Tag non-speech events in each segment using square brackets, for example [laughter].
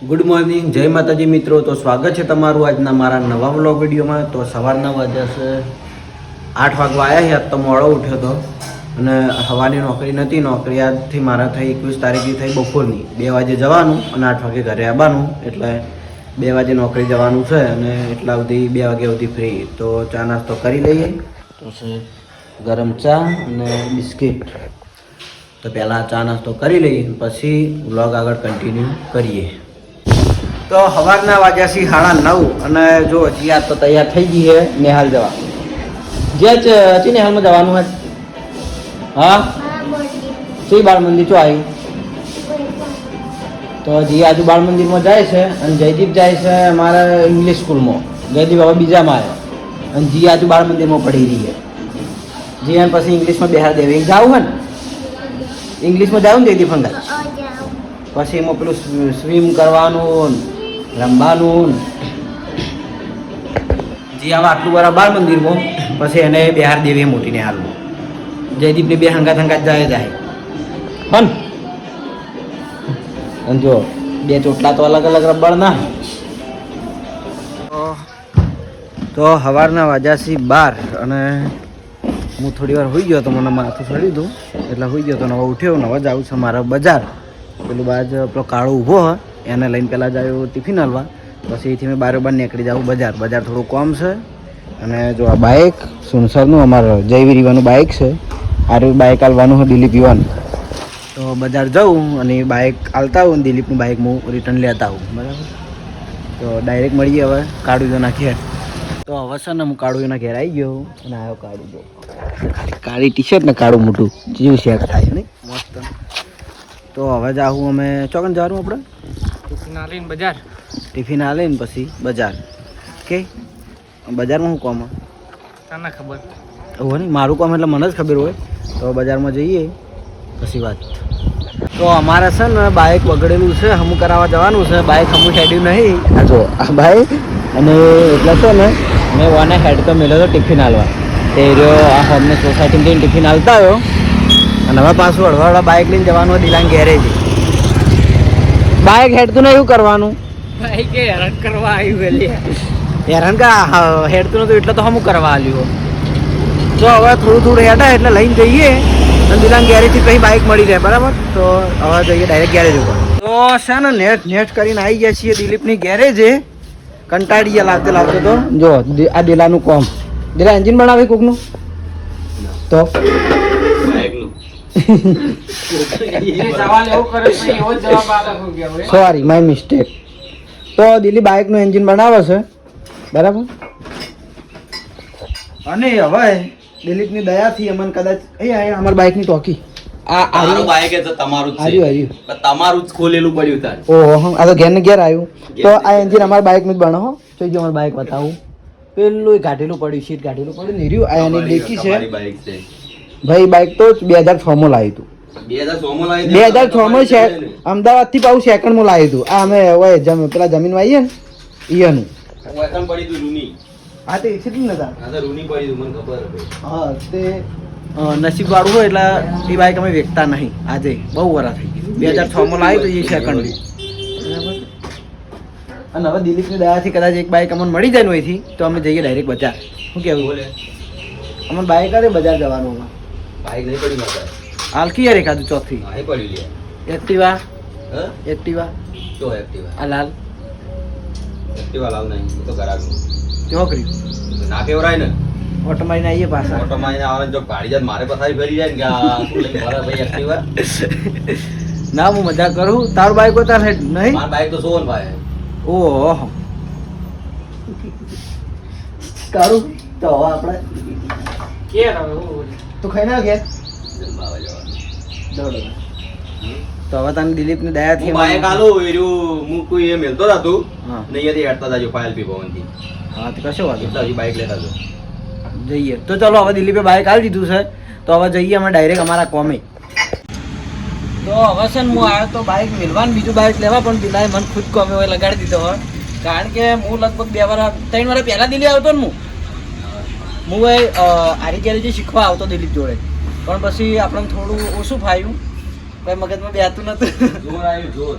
Good morning જય માતાજી મિત્રો. તો સ્વાગત છે તમારું આજના મારા નવા વ્લોગ વિડીયોમાં. તો સવારના વાગ્યા છે આઠ વાગવા આવ્યા છે. તો મોડો ઉઠ્યો હતો અને હવાની નોકરી નથી. નોકરી આજથી મારા થઈ એકવીસ તારીખથી થઈ બપોરની. બે વાગે જવાનું અને આઠ વાગે ઘરે આવવાનું. એટલે બે વાગે નોકરી જવાનું છે અને એટલા સુધી બે વાગ્યા સુધી ફ્રી તો ચા નાસ્તો કરી લઈએ. તો છે ગરમ ચા અને બિસ્કિટ. તો પહેલાં ચા નાસ્તો કરી લઈએ. પછી વ્લોગ આગળ કન્ટિન્યુ કરીએ. તો સવારના વાગ્યા છે સાડા નવ અને જો આ તો તૈયાર થઈ ગઈ છે નિહાલ જવા. જે હજી નિહાલમાં જવાનું હોય હા? શી બાળ મંદિર ચો આવી તો હજી આજુ બાળ મંદિરમાં જાય છે અને જયદીપ જાય છે અમારા ઇંગ્લિશ સ્કૂલમાં. જયદીપ હવે બીજા મારે અને જી આજુ બાળ મંદિરમાં પડી રહી છે. જી અને પછી ઇંગ્લિશમાં બિહાર દેવી. જાવું હોય ને? ઇંગ્લિશમાં જાવ ને જયદીપ હંગા પછી એમાં પેલું સ્વિમ કરવાનું રમવાનું જે આવા આટલું બરાબર બાળ મંદિરમાં. પછી એને બિહાર દેવી મોટીને હાલવું જયદીપને બે હંગાત હંગાત જાય જાય. પણ અને જો બે ચોટલા તો અલગ અલગ રબડ ના તો સવારના વાજાસી બાર અને હું થોડી વાર હોઈ ગયો તો મને માથું ચડી દઉં એટલે હોઈ ગયો તો નવા ઉઠ્યો નવા જાઉં છું મારા બજાર. પેલું બાજ પેલો કાળો ઊભો હોય એને લઈને પહેલાં જાયો ટિફિન હલવા. પછી અહીંથી મેં બારોબાર નીકળી જાઉં બજાર. બજાર થોડું કોમ છે. અને જો આ બાઇક સુનસરનું અમારું જયવી રીવાનું બાઇક છે. આરું બાઇક હાલવાનું છે દિલીપ યુવાન તો બજાર જાઉં અને બાઇક હાલતા આવું દિલીપનું બાઇક હું રિટર્ન લેતા આવું બરાબર? તો ડાયરેક્ટ મળીએ હવે કાળું ઘેર. તો હવે છે ને હું કાળું ઘેર આવી ગયો અને આવ્યો કાળું જો. ખાલી કાળી ટી શર્ટ ને કાળું મોટું જેવું શેક થાય, નહીં? મસ્ત. તો હવે જાઉં અમે ચોકન જવાનું આપણે? બજાર? ટિફિન આલે ને પછી બજાર. કે? બજારમાં શું કોમ? તને ખબર? હોય નહીં મારું કામ એટલે મને જ ખબર હોય. તો બજારમાં જઈએ પછી વાત. તો અમારે છે ને બાઇક બગડેલું છે હમું કરાવવા જવાનું છે. બાઇક હમું હેડ્યું નહીં. આ જો આ બાઇક અને એટલે છે ને મેં વાને હેડ તો મેળ્યો હતો ટિફિન હાલવા તે રહ્યો આ હોમને સોસાયટીમાં ટિફિન હાલતા આવ્યો. અને હવે પાછું હળવાળા બાઇક લઈને જવાનું હોય દિલાંગ ગેરેજ. બાઇક હેડતું ને એવું કરવાનું ભાઈ હેરાન કરવા આવ્યું એટલે. હેરાન કા? હેડતું નતું એટલે તો હમું કરવા આલ્યું. તો હવે થોડું થોડું હેડા એટલે લઈને જઈએ. અને દિલાંગ ગેરેજથી પછી બાઇક મળી જાય બરાબર? તો હવે જઈએ ડાયરેક્ટ ગેરેજ ઉપર. તો છે ને નેટ નેટ કરીને આવી ગયા છીએ દિલીપની ગેરેજે. કંટાળી ગયા લાગતે લાગતે તો. જો આ દિલાનું કોમ. દિલા એન્જિન બનાવે કોકનું? તો? સોરી માય મિસ્ટેક તો દિલ્હી બાઇકનું એન્જિન બનાવે છે. બરાબર? અને હવે દિલીપની દયાથી અમને કદાચ એ અમારી બાઇકની ટોકી. આ એ તો તમારું જ છે. તમારું જ ખોલેલું પડ્યું તાર. ઓહો આ તો ઘેર ને ઘેર આવ્યું. તો આ એન્જિન અમારા બાઇકનું જ બનાવો હો. જો અમારી બાઇક બતાવું. પેલું કાઢેલું પડ્યું સીટ કાઢેલું પડ્યું આ એની ડેકી છે. ભાઈ બાઇક તો બે હજાર છ માં લાવ્યું હતું. બે હજાર છ માં અમદાવાદથી પાછું સેકન્ડમાં લાવ્યું હતું. આ અમે હોય પેલા જમીનમાં આવીએ ને ઈયનું. હા તે હતી. હા તે નસીબ વાળું હોય એટલે એ બાઇક અમે વેચતા નહીં આજે બહુ વરા થઈ ગઈ બે હજાર છ માં લાવી તો એ સેકન્ડ અને હવે દિલીપની દયાથી કદાચ એક બાઇક અમને મળી જાય અહીંથી તો અમે જઈએ ડાયરેક્ટ બજાર. શું કેવું અમને બાઇક અરે બજાર જવાનું. બાઈક નહીં પડી મારે હાલ કી યાર એકાદું ચોથી? હા એ પડ્યું લે. એક્ટિવા? હ? એક્ટિવા? જો એક્ટિવા. આ લાલ એક્ટિવા લાવ નહીં એ તો ગરાગનું ચોકરી ના કેવરાય ને. ઓટો મારીને આવીએ પાછા. ઓટોમાં એને આવે જો ગાડી જાય મારે પથારી ફેરી જાય ને કે આ મારા ભાઈ એક્ટિવા? ના હું મજા કરું. તારું બાઇક બતા નહીં? મારા બાઈક તો સોન ભાઈ. ઓહો. કારું તો આપણે કે હવે. તું ખાઈ ના કે જમવા તો હવે તને દિલીપની દયા થી બાઈક આલું એર્યું હું કોઈ એ મેલતો હતો. હા. ને અહીંયાથી હેડતા જો ફાઇલ પી ભવનથી હા તો કશો વાંધો એટલે હજી બાઈક લેતા જો જઈએ. તો ચલો હવે દિલીપે બાઇક આલી દીધું છે. તો હવે જઈએ અમે ડાયરેક્ટ અમારા કોમે. તો હવે છે ને હું આવ્યો તો બાઇક મેળવાનું બીજું બાઇક લેવા પણ પેલા મને ખુદ કોમે હોય લગાડી દીધો હોય કારણ કે હું લગભગ બે વાર ત્રણ વાર પહેલા દિલ્હી આવતો ને હું. હું એ આરી ગેરેજે શીખવા આવતો દિલીપ જોડે. પણ પછી આપણને થોડું ઓછું ફાયું. કોઈ મગજમાં બેહતું નતું. જોર આવ્યું જોર.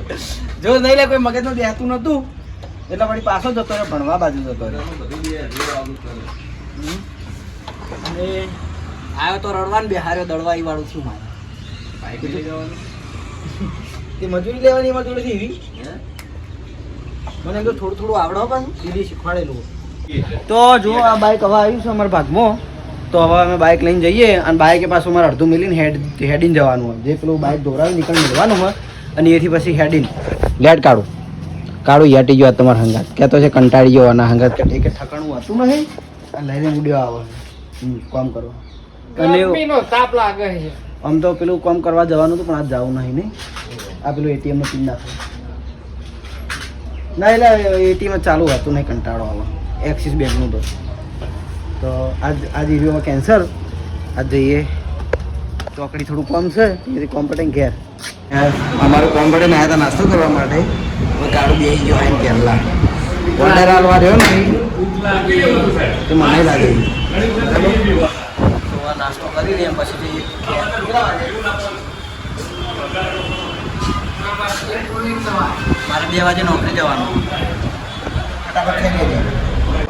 જો નહીં લે કોઈ મગજમાં બેહતું નતું. એટલે વળી પાછો જતો રહ્યો ભણવા બાજુ જતો રહ્યો. અને આવ્યો તો રડવાન બેહાર્યો દળવાઈ વાળું છું મારે. તે મજૂરી લેવાની એમાં જોડેથી એવી? મને એમ તો થોડું થોડું આવડો પણ દીદી શીખવાડેલું તો જો આ બાઇક હવે આવ્યું છે અમારા ભાગમાં તો હવે અમે બાઇક લઈને જઈએ અને બાઇકે પાછું અમારે અડધું મિલીને હેડ હેડીને જવાનું હોય. જે પેલું બાઇક દોરાવી નીકળી મળવાનું હોય અને એથી પછી હેડીન લેટ કાઢું. કાઢું યાટી ગયો તમારા હંગાત. કહેતો છે કંટાળી ગયો અને હંગાત કે ઠીક ઠકાણું હતું નહીં? અને લઈને ઉડ્યો આવે. કામ કરો. અને તાપ લાગે છે. આમ તો પેલું કામ કરવા જવાનું હતું પણ આજ જવું નહીં નહીં. આ પેલું એટીએમનું પિન નાખો ના એટલે એટીએમ ચાલુ હતું નહીં કંટાળો આવે. એક્સિસ બેંકનું તો. તો આજ આજ રિવ્યુમાં કેન્સલ આજ જઈએ. ચોકડી થોડું કમ છે એથી કોમ્પટેન્ટ ઘેર. અમારું કોમ્પટેન્ટ આવ્યા હતા નાસ્તો કરવા માટે. કાળું બેસી ગયો એમ કેરલા ઓર્ડર હાલવા રહ્યો ને તો મને લાગે? નાસ્તો કરી લઈએ પછી જઈએ. મારે બે વાગે નોકરી જવાનું. ફટાફટ થઈ લઈએ.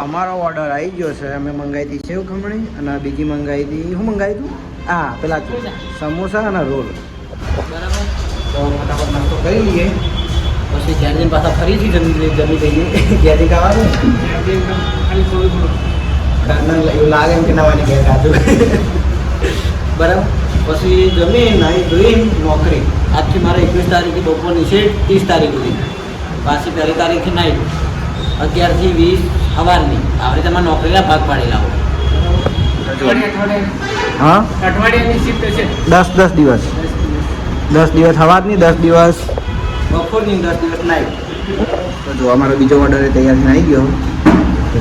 અમારો ઓર્ડર આવી ગયો છે. અમે મંગાવી હતી સેવ ખમણી અને બીજી મંગાવી હતી શું મંગાવી હતું હા પેલા સમોસા. અને રોલ. બરાબર. તો ફટાફટ નાસ્તો કરી લઈએ. પછી ઘેર જઈને પાછા ફરીથી જમી જમી લઈએ. ઘેરથી ખાવાનું? ખાલી થોડું થોડું એવું લાગે એમ કે નવાની ઘેર ખાધું. બરાબર. પછી જમી નાહી ધોઈ નોકરી આજથી મારે એકવીસ તારીખથી બપોરની છે ત્રીસ તારીખ સુધી. પાછી પહેલી તારીખથી નાહી અગિયારથી વીસ સવારની આવડે તમારે નોકરીના ભાગ પાડેલા હોય. હા? દસ દસ દિવસ. દસ દિવસ. સવારની દસ દિવસ બપોરની દસ દિવસ તો જો અમારો બીજો ઓર્ડર તૈયાર થઈને આવી ગયો.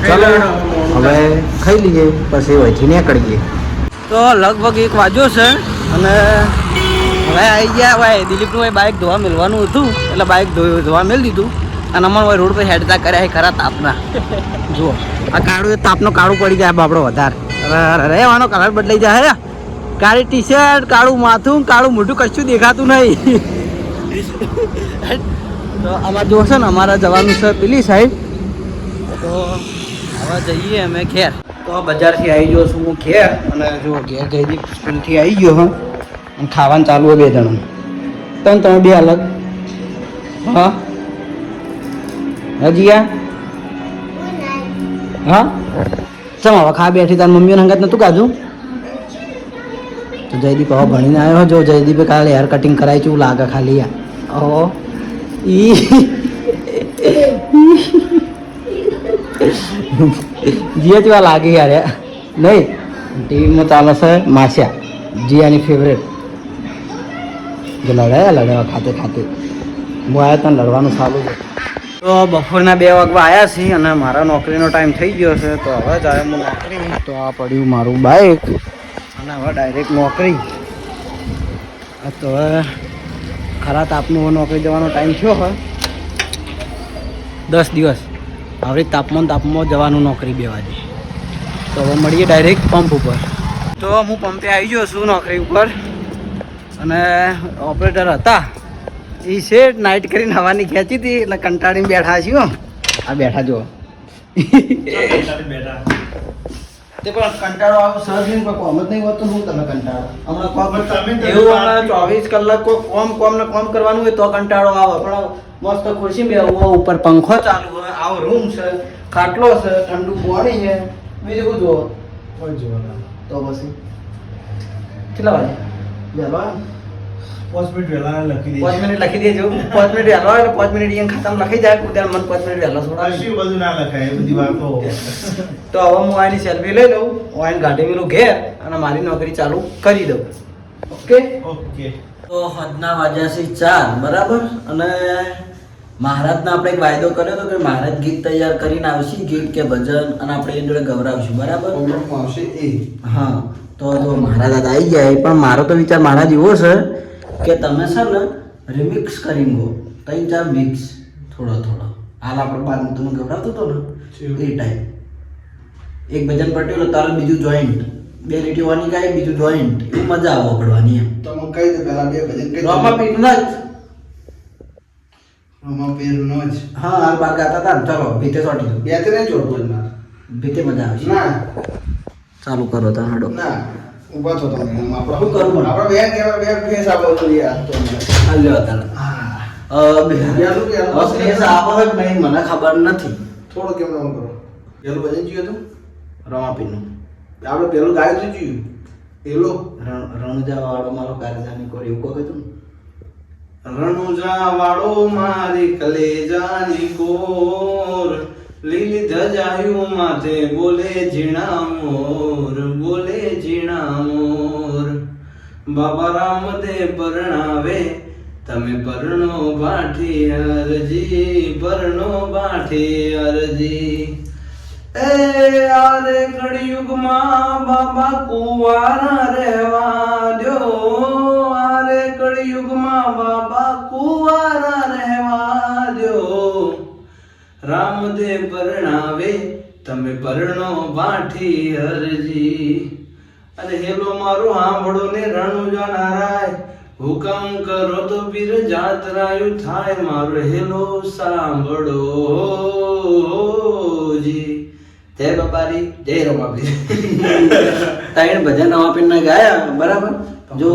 ચાલો હવે ખાઈ લઈએ પછી વહીથી નીકળીએ. તો લગભગ એક વાગ્યો છે અને હવે આવી ગયા હવે દિલીપનું બાઇક ધોવા મેળવાનું હતું. એટલે બાઇક ધોવા મેળ દીધું. અને અમારો રોડ પર હેડતા કર્યા છે ખરા તાપના. જુઓ, આ કાળું તાપનો કાળું પડી જાય બાપડો વધારે. રહેવાનો કલર બદલાઈ જાય કાળી ટી શર્ટ કાળું માથું, કાળું મોઢું કશું દેખાતું નહીં. તો આમાં જો છે ને, અમારા જવાનું છે પેલી સાઈડ તો હવે જઈએ અમે ઘેર. તો બજારથી આવી ગયો છું હું ઘેર. અને જો ઘેર જઈ સ્કૂલથી આવી ગયો હું. ખાવાનું ચાલુ હોય બે જણું ત્રણ તમે બે અલગ. હા? આ? હા? ચમ હવે ખા બેઠી, તાર મમ્મીઓને હંગાત નતું કાધું તો જયદીપ હવે ભણીને આવ્યો, જો જયદીપે કાલે હેર કટિંગ કરાવી છું લાગે ખાલી આ. ઓહો. ઈ. જીયા જેવા લાગે યાર. નહીં. ટીવીમાં ચાલે છે માસ્યા, જીયાની ફેવરેટ જો લડાયા લડાયા ખાતે ખાતે. હું આવ્યા તને લડવાનું ચાલુ છે તો બપોરના બે વાગવા આવ્યા છીએ અને મારા નોકરીનો ટાઈમ થઈ ગયો છે, તો હવે જાય હું નોકરી તો આ પડ્યું મારું બાઇક અને હવે ડાયરેક્ટ નોકરી. તો હવે ખરા તાપનું હવે નોકરી જવાનો ટાઈમ થયો હવે દસ દિવસ. હવે તાપમાન તાપમાં જવાનું નોકરી બે વાગે. તો હવે મળીએ ડાયરેક્ટ પંપ ઉપર. તો હું પંપે આવી ગયો છું નોકરી ઉપર. અને ઓપરેટર હતા. એ છે નાઇટ કરીને હવાની ખેંચી હતી એટલે કંટાળીને બેઠા છીએ આ બેઠા જો તે પણ કંટાળો આવો સહજ નહીં કોઈ કોમ જ નહીં હોતું હું તમે કંટાળો? હમણાં કોમ એવું હમણાં ચોવીસ કલાક કોઈ કોમ કોમ ને કોમ કરવાનું હોય તો કંટાળો આવે. પણ મસ્ત ખુરશી બેહવું ઉપર પંખો ચાલુ હોય આવો રૂમ છે ખાટલો છે ઠંડુ પાણી છે. બીજું બધું તો પછી? કેટલા વાગે? વહેલો દેજો. પાંચ મિનિટ લખી દેજો. પાંચ મિનિટ વહેલો એટલે પાંચ મિનિટ અહીંયા ખાતામાં લખી જાય ત્યારે મને પાંચ મિનિટ વહેલો વાતો [laughs] તો હવે હું આની સેલ્ફી લઈ લઉં હું આને ગાડી મેલું ઘેર અને મારી નોકરી ચાલુ કરી દઉં. ઓકે? ઓકે. તો હદના વાગ્યા છે ચાર બરાબર? અને મહારાજને આપણે એક વાયદો કર્યો હતો કે મહારાજ ગીત તૈયાર કરીને આવશે ગીત કે ભજન અને આપણે એની જોડે ગૌરાવશું બરાબર? હા. તો જો મહારાજ આવી જાય પણ મારો તો વિચાર મહારાજ એવો છે કે તમે છે ને રિમિક્સ કરીને ગો. ત્રણ ચાર મિક્સ થોડો થોડો. હાલ આપણે બાદ તમે ગવરાવતો હતો ને? એ ટાઈપ એક ભજન પટ્યું એટલે તરત બીજું જોઈન્ટ બે લીટીઓ વાની ગાય બીજું જોઈન્ટ એ મજા આવે પડવાની એમ. કહી દે પેલા બે ભજન કહી દે. રોમાપીરનો જ. રમાપીરનો જ. હા હાલ બાર ગાતા હતા ને. ચલો ભીતે ચોટી દો. બે તે નહીં ચોટવું જ મારે. ભીતે મજા આવશે ના. ચાલુ કરો તો હાડો. ના. ઊભા છો તમે. આપણે શું કરવું મને? આપણે બે કેવા બે ફેસ આપો તો યાર તો લ્યો તને હા. સ્પેસ આપો. જ નહીં મને ખબર નથી. થોડો કેમ નામ કરો. પેલું ભજન જોયું હતું? રમાપીનું. આપણે પેલું ગાયું તો જોયું પેલો? રણ- રણુજા વાળો મારો કારજાની કોર એવું કહ્યું તું રણુજા વાળો મારી કલેજાની કોર. લીલી ધજાયું માથે બોલે ઝીણા મોર બોલે ઝીણા મોર બાબા રામદેવ પરણાવે, તમે પરણો ભાઠી અરજી, પરણો ભાઠી અરજી. એ આરે કળિયુગમાં બાબા કુવારા રહેવા દ્યો. આરે કળિયુગમાં બાબા કુવારા રહેવા રામદેવ પરણાવે તમે પરણો બાઠી હરજી. અને હેલો મારો હાંભળો ને રણુજા નારાય. હુકમ કરો તો પીર જાતરાયું થાય. મારો હેલો સાંભળો જી. જય બાપારી જય રમાપીર [laughs] તાઈણ ભજન રમાપીરના ગાયા બરાબર? જો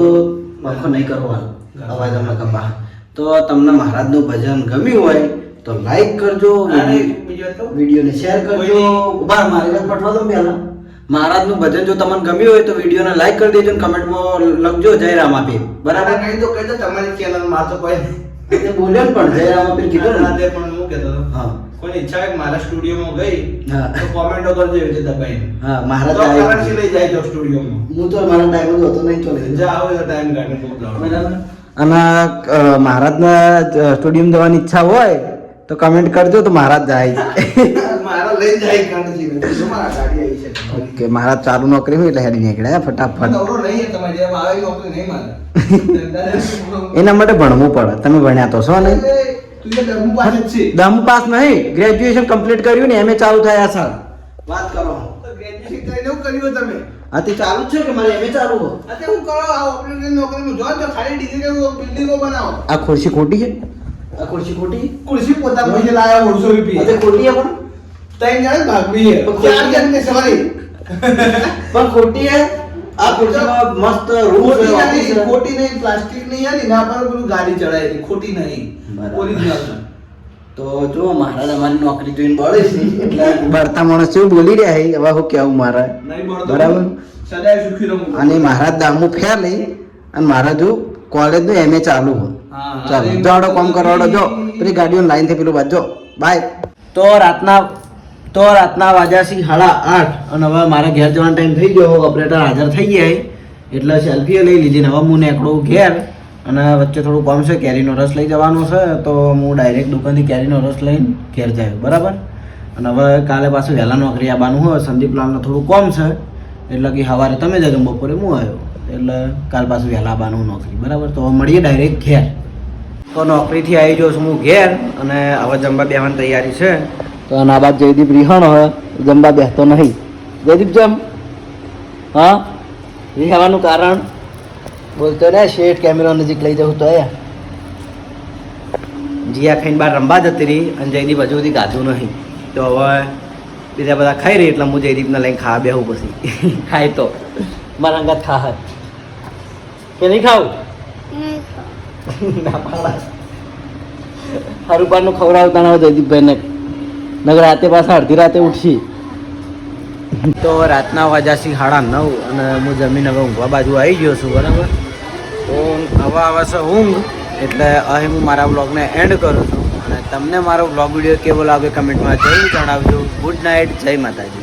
માખો નહીં કરવાનો અવાજ અમને કપા તો તમને મહારાજનું ભજન ગમ્યું હોય તો લાઈક કરજો વિડીયોને શેર કરજો. ઊભા મારી પઠવા દો પહેલા. મહારાજનું ભજન જો તમને ગમ્યું હોય તો વિડીયોને લાઈક કરી દેજો અને કમેન્ટમાં લખજો જયરામ આપી બરાબર? કહી દો કહી દો તમારી ચેનલમાં તો કોઈ તે બોલ્યો ને પણ જયરામ આપી કીધું ને. પણ હું કહેતો હા. કોઈ ઈચ્છા કે મારા સ્ટુડિયોમાં ગઈ હા. તો કોમેન્ટો કરજો એવી રીતે દબાઈને હા મહારાજ તો આવ્યા. currency લઈ જાય જો સ્ટુડિયોમાં હું તો મારા ટાઈમ હતો નહીં ચોલે. જા આવે ટાઈમ કાઢીને મોકલાવો. અને મહારાજના સ્ટુડિયમ જવાની ઈચ્છા હોય તો કમેન્ટ કરજો તો મહારાજ જાય. મારા જ જાય ઓકે મહારાજ ચાલુ નોકરી હોય એટલે હેડી નીકળ્યા ફટાફટ. [laughs] એના માટે ભણવું પડે. તમે ભણ્યા તો છો નહીં. દમ પાસ નહીં. ગ્રેજ્યુએશન કમ્પ્લીટ કર્યું ને એમએ ચાલુ થયા સર વાત કરો. ચાલુ છે કે મારે એમએ ચાલુ હું કરો આ ઓપરેટર નોકરીમાં જો ખાલી ડિગ્રી બિલ્ડિંગો બનાવો. આ ખુરશી ખોટી છે? આ ખુરશી ખોટી? ખુરશી પોતા પૈસે લાયા ઓળસો આ અરે ખોટી પણ. ત્રણ જણ ભાગવી છે. ચાર જણ ને સોરી પણ ખોટી હે આ ખુરશીમાં મસ્ત રૂમ છે ખોટી નહીં નહીં પ્લાસ્ટિક નહીં હતી ના પર બધું ગાડી ચડાયેલી ખોટી નહીં. ઓરિજિનલ તો જો મહારાજ અમારી નોકરી જોઈને બળે છે એટલે [laughs] બળતા માણસ શું બોલી રહ્યા છે હવે હું કેવું મારા? બરાબર. સદાય સુખી રહું. અને મારા દામુ ફેર લઈ અને મહારાજ કોલેજનું એમએ ચાલુ હોય. હા, ચાલો જાડો કોમ કરવાડો જો. પેલી ગાડીઓ લાઈનથી પેલું બાજુ બાય તો રાતના તો રાતના વાજા છે સાડા આઠ. અને હવે મારે ઘેર જવાનો ટાઈમ થઈ ગયો ઓપરેટર હાજર થઈ ગયા એટલે સેલ્ફીએ લઈ લીધી ને હવે હું એકડું ઘેર. અને વચ્ચે થોડું કામ છે કેરીનો રસ લઈ જવાનો છે તો હું ડાયરેક્ટ દુકાનથી કેરીનો રસ લઈને ઘેર જાય બરાબર? અને હવે કાલે પાછું વહેલા નોકરી આવવાનું હોય સંદીપ લાલનો થોડું કોમ છે. એટલે કે સવારે તમે જજો બપોરે હું આવ્યો. એટલે કાલ પાછું વહેલા આવવાનું નોકરી બરાબર? તો મળીએ ડાયરેક્ટ ઘેર. તો નોકરીથી આવી જાઉં છું હું ઘેર અને હવે જમવા બેહવાની તૈયારી છે. તો આના બાદ જયદીપ રિહણ હોય જમવા બેસતો નહીં. જયદીપ જમ, હા? રિહાવાનું કારણ? બોલતો ને શેઠ કેમેરા નજીક લઈ જવું તો એ. જીયા ખાઈને બહાર રમવા જતી રહી અને જયદીપ હજુ સુધી ગાધું નહીં. તો હવે બીજા બધા ખાઈ રહી એટલે હું જયદીપને લઈને ખાવા બેહું પછી. [laughs] ખાય તો. મારા અંગત ખા કે નહીં ખાવું? ના પાડા સારું પારનું ખવડાવતા ના જયદીપભાઈને. નગર રાતે પાછા અડધી રાતે ઉઠી. તો રાતના વાગ્યાથી સાડા નવ અને હું જમીન હવે ઊંઘવા બાજુ આવી ગયો છું, બરાબર? તો હવે આવે છે ઊંઘ, એટલે અહીં હું મારા બ્લોગને એન્ડ કરું છું. અને તમને મારો બ્લોગ વીડિયો કેવો લાગે કમેન્ટમાં જરૂર જણાવજો. ગુડ નાઇટ, જય માતાજી.